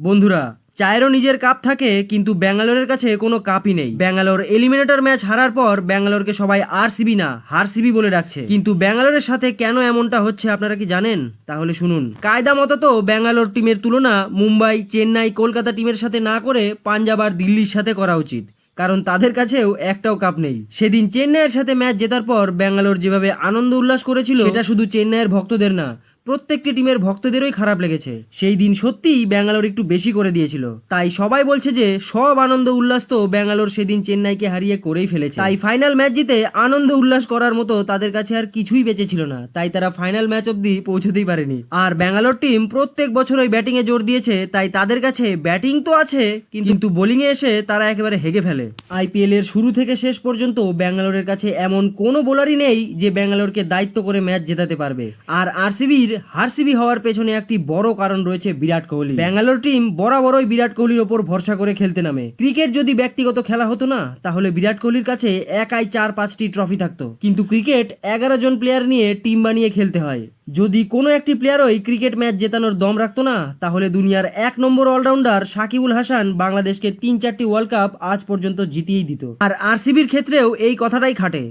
বন্ধুরা, চায়েরও নিজের কাপ থাকে, কিন্তু ব্যাঙ্গালোরের কাছে কোনো কাপই নেই। ব্যাঙ্গালোর এলিমিনেটর ম্যাচ হারার পর ব্যাঙ্গালোরকে সবাই আর সিবি না হার সিবি বলে ডাকছে। কিন্তু ব্যাঙ্গালোরের সাথে কেন এমনটা হচ্ছে আপনারা কি জানেন? তাহলে শুনুন। কায়দা মতো তো ব্যাঙ্গালোর টিমের তুলনা মুম্বাই, চেন্নাই, কলকাতা টিমের সাথে না করে পাঞ্জাব আর দিল্লির সাথে করা উচিত। কারণ তাদের কাছেও একটাও কাপ নেই। সেদিন চেন্নাইয়ের সাথে ম্যাচ জেতার পর ব্যাঙ্গালোর যেভাবে আনন্দ উল্লাস করেছিল, সেটা শুধু চেন্নাইয়ের ভক্তদের না প্রত্যেকটি টিমের ভক্তদেরই খারাপ লেগেছে। সেই দিন সত্যিই ব্যাঙ্গালোর একটু বেশি করে দিয়েছিল। তাই সবাই বলছে যে, সব আনন্দ উল্লাস তো ব্যাঙ্গালোর সেদিন চেন্নাইকে হারিয়ে করেই ফেলেছে। তাই ফাইনাল ম্যাচ জিতে আনন্দ উল্লাস করার মতো তাদের কাছে আর কিছুই বেঁচে ছিল না। তাই তারা ফাইনাল ম্যাচ অবধি পৌঁছতেই পারেনি। আর ব্যাঙ্গালোর টিম প্রত্যেক বছর ওই ব্যাটিং এ জোর দিয়েছে, তাই তাদের কাছে ব্যাটিং তো আছে, কিন্তু বোলিং এ এসে তারা একেবারে হেগে ফেলে। আইপিএল এর শুরু থেকে শেষ পর্যন্ত ব্যাঙ্গালোরের কাছে এমন কোনো বোলারই নেই যে ব্যাঙ্গালোরকে দায়িত্ব করে ম্যাচ জেতাতে পারবে। আর আরসিবির হারসিবি হওয়ার পেছনে একটি বড় কারণ রয়েছে বিরাট কোহলি। ব্যাঙ্গালোর টিম বরাবরই বিরাট কোহলির ওপর ভরসা করে খেলতে নামে। ক্রিকেট যদি ব্যক্তিগত খেলা হতো না, তাহলে বিরাট কোহলির কাছে একাই চার পাঁচটি ট্রফি থাকতো। কিন্তু ক্রিকেট এগারো জন প্লেয়ার নিয়ে টিম বানিয়ে খেলতে হয়। যদি কোনো একটি প্লেয়ারই ক্রিকেট ম্যাচ জেতানোর দম রাখতো না, তাহলে দুনিয়ার এক নম্বর অলরাউন্ডার সাকিবুল হাসান বাংলাদেশকে তিন চারটি ওয়ার্ল্ড কাপ আজ পর্যন্ত জিতিয়েই দিত। আর আরসিবির ক্ষেত্রেও এই কথাটাই খাটে।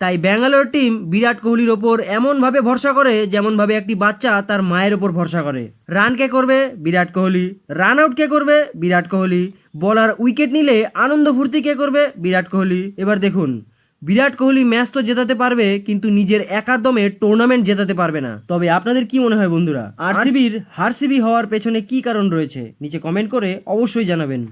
তাই ব্যাঙ্গালোর টিম বিরাট কোহলির ওপর এমনভাবে ভরসা করে যেমনভাবে একটি বাচ্চা তার মায়ের ওপর ভরসা করে। রান কে করবে? বিরাট কোহলি। রান আউট কে করবে? বিরাট কোহলি। বলার উইকেট নিলে আনন্দ ফুর্তি কে করবে? বিরাট কোহলি। এবার দেখুন বিরাট কোহলি ম্যাচ তো জেতাতে পারবে কিন্তু নিজের একার দমে টুর্নামেন্ট জেতাতে পারবে না। তবে আপনাদের কি মনে হয় বন্ধুরা? আরসিবির হারসিবি হওয়ার পেছনে কি কারণ রয়েছে? নিচে কমেন্ট করে অবশ্যই জানাবেন।